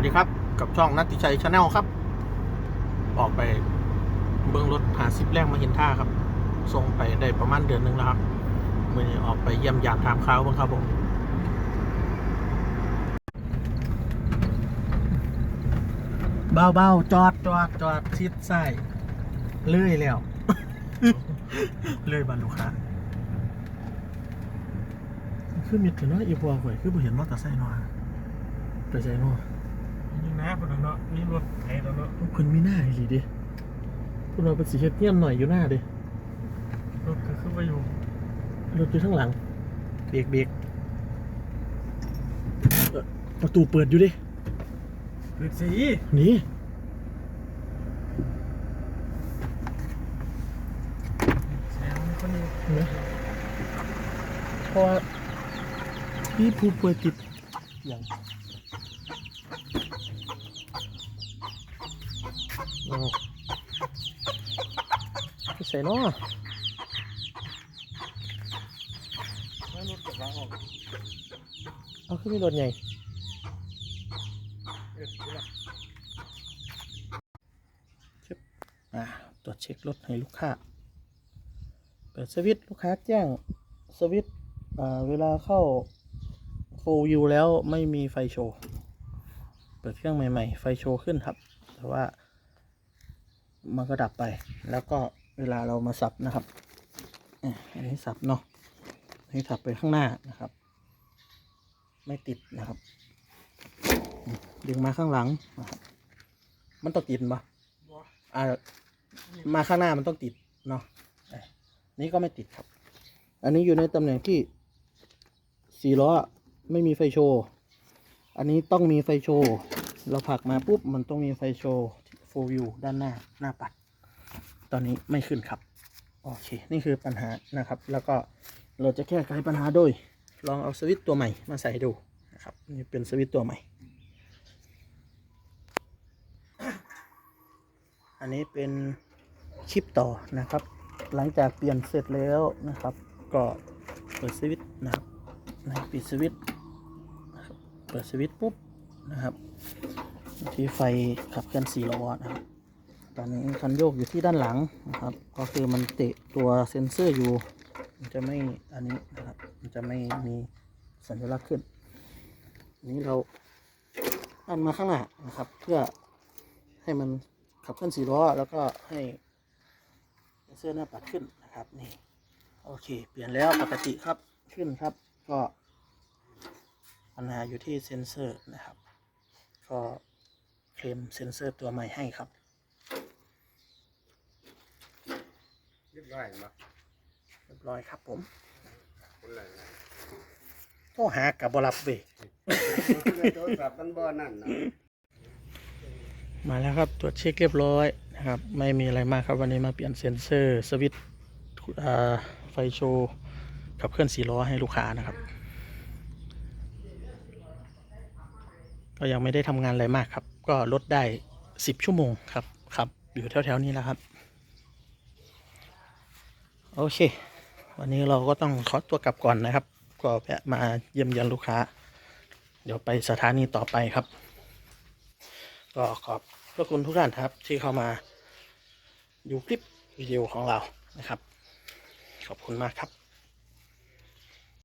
วัสดีครับ กับช่องนัตติชัยชาแนลครับ ออกไปเบื้องรถหาซิปแรงมาเห็นท่าครับส่งไปได้ประมาณเดือนหนึ่งแล้วครับมื่อนี้ออกไปเยี่ยมยามถามข่าวบ้างครับผมเบาๆจอดจอดจอดชิดใส่เลื่อยแล้ว เลื่อยบรรลุค้าคือมิดถึงว่าอีพอข่อยคือบ่เห็นมอเตอร์ไซค์นาะไปใส่เน นี่นะพวกนั้นเนาะนี่รถไถแล้วเนาะเพิ่นมีหน้าอีหลีเดิพวกเราเป็นสีเฮ็ดเงียบหน่อยอยู่หน้าเดิรถก็คือว่าอยู่รถอยู่ข้างหลังเบรกเบรกเอ่อประตูเปิดอยู่ดิเกิดสีหนี่แสงมีคนอยู่เห็นไหมเพราะว่าพี่ผู้ป่วยติดอย่างอ๋อไป ใส่เนาะแล้วรถกับว่าอเอาขึ้นมีรถใหญ่เกิดที่ละอ่าตรวจเช็ครถให้ลูกค้า เปิดสวิตช์ลูกค้าแจ้งสวิตช์อ่าเวลาเข้า full view แล้วไม่มีไฟโชว์ เปิดเครื่องใหม่ ๆ ไฟโชว์ขึ้นครับ แต่ว่า มันก็ดับไป แล้วก็เวลาเรามาสับนะครับอันนี้สับเนาะอันนี้สับไปข้างหน้านะครับ ไม่ติดนะครับ ดึงมาข้างหลังนะครับมันต้องติดปะอ่ามาข้างหน้ามันต้องติดเนาะอ้ยนี่ก็ไม่ติดครับ อันนี้อยู่ในตำแหน่งที่สี่ล้อไม่มีไฟโชว์ อันนี้ต้องมีไฟโชว์ เราผลักมาปุ๊บมันต้องมีไฟโชว์ โฟวิวด้านหน้าหน้าปัด ตอนนี้ไม่ขึ้นครับ โอเค นี่คือปัญหานะครับ แล้วก็เราจะแก้ไขปัญหาโดย ลองเอาสวิตตัวใหม่มาใส่ดูนะครับนี่เป็นสวิตตัวใหม่ อันนี้เป็นคลิปต่อนะครับ หลังจากเปลี่ยนเสร็จแล้วนะครับ ก็เปิดสวิตนะครับปิดสวิตเปิดสวิตปุ๊บนะครับ ที่ไฟขับเคลื่อน4ล้อนะครับตอนนี้คันโยกอยู่ที่ด้านหลังนะครับ ก็คือมันเตะตัวเซ็นเซอร์อยู่ มันจะไม่อันนี้นะครับ มันจะไม่มีสัญลักษณ์ขึ้น นี้เราอันมาข้างหน้านะครับ เพื่อให้มันขับเคลื่อนสี่ล้อแล้วก็ให้เซ็นเซอร์หน้าปัดขึ้นนะครับนี่โอเค เปลี่ยนแล้วปกติครับขึ้นครับ ก็ปัญหาอยู่ที่เซ็นเซอร์นะครับ ก็ เคลมเซ็นเซอร์ตัวใหม่ให้ครับเรียบร้อยมาเรียบร้อยครับผมคนละนะโทรหากับบรับเวยโทรศัพท์มันบ่นั่นนะมาแล้วครับตรวจเช็คเรียบร้อยนะครับ ไม่มีอะไรมากครับวันนี้มาเปลี่ยนเซ็นเซอร์สวิตช์อ่าไฟโชว์ขับเคลื่อนสี่ล้อให้ลูกค้านะครับ ก็ยังไม่ได้ทำงานอะไรมากครับ ก็ลดได้สิบชั่วโมงครับครับ อยู่แถวๆนี้แล้วครับ โอเค วันนี้เราก็ต้องขอตัวกลับก่อนนะครับ ก็แวะมาเยี่ยมเยียนลูกค้า เดี๋ยวไปสถานีต่อไปครับ ก็ขอบพระคุณทุกท่านครับ ที่เข้ามาดูคลิปวิดีโอของเรานะครับ ขอบคุณมากครับ